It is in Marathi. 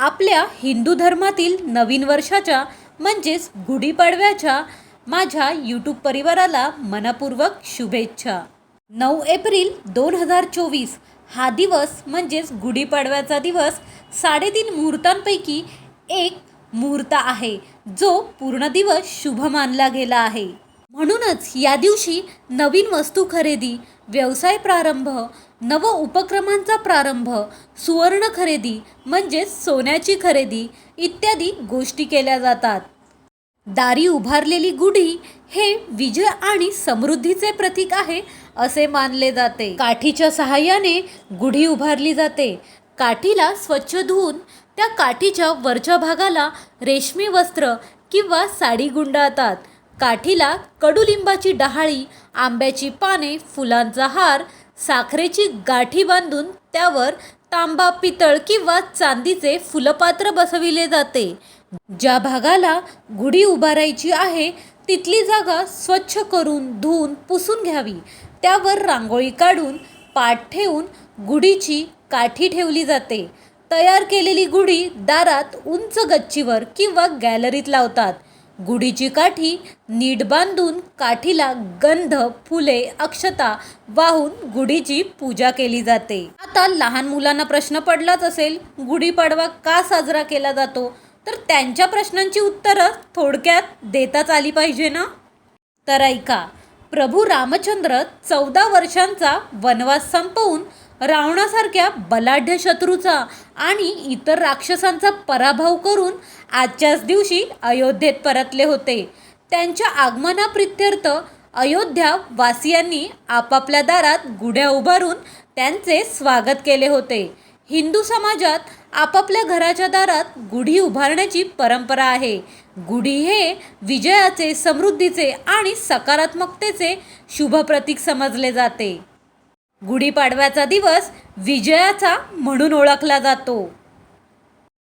आपल्या हिंदू धर्मातील नवीन वर्षाच्या म्हणजेच गुढीपाडव्याच्या माझ्या यूट्यूब परिवाराला मनपूर्वक शुभेच्छा. नऊ एप्रिल दोन हजार चोवीस हा दिवस म्हणजेच गुढीपाडव्याचा दिवस साडेतीन मुहूर्तांपैकी एक मुहूर्त आहे जो पूर्ण दिवस शुभ मानला गेला आहे. म्हणूनच या दिवशी नवीन वस्तू खरेदी व्यवसाय प्रारंभ नव उपक्रमांचा प्रारंभ सुवर्ण खरेदी म्हणजेच सोन्याची खरेदी इत्यादी गोष्टी केल्या जातात. दारी उभारलेली गुढी हे विजय आणि समृद्धीचे प्रतीक आहे असे मानले जाते. काठीच्या सहाय्याने गुढी उभारली जाते. काठीला स्वच्छ धुवून त्या काठीच्या वरच्या भागाला रेशमी वस्त्र किंवा साडी गुंडाळतात. काठीला कडुलिंबाची डहाळी आंब्याची पाने फुलांचा हार साखरेची गाठी बांधून त्यावर तांबा पितळ किंवा चांदीचे फुलपात्र बसविले जाते. ज्या भागाला गुढी उभारायची आहे तिथली जागा स्वच्छ करून धुवून पुसून घ्यावी. त्यावर रांगोळी काढून पाठ ठेवून गुढीची काठी ठेवली जाते. तयार केलेली गुढी दारात उंच गच्चीवर किंवा गॅलरीत लावतात. गुढीची काठी नीट बांधून काठीला गंध फुले अक्षता वाहून गुढीची पूजा केली जाते. आता लहान मुलांना प्रश्न पडलाच असेल गुढीपाडवा का साजरा केला जातो? तर त्यांच्या प्रश्नांची उत्तरं थोडक्यात देताच आली पाहिजे ना? तर ऐका प्रभू रामचंद्र चौदा वर्षांचा वनवास संपवून रावणासारख्या बलाढ्य शत्रूचा आणि इतर राक्षसांचा पराभव करून आजच्याच दिवशी अयोध्येत परतले होते. त्यांच्या आगमनाप्रित्यर्थ अयोध्या वासियांनी आपापल्या दारात गुढ्या उभारून त्यांचे स्वागत केले होते. हिंदू समाजात आपापल्या घराच्या दारात गुढी उभारण्याची परंपरा आहे. गुढी हे विजयाचे समृद्धीचे आणि सकारात्मकतेचे शुभ प्रतीक समजले जाते. गुढीपाडव्याचा दिवस विजयाचा म्हणून ओळखला जातो.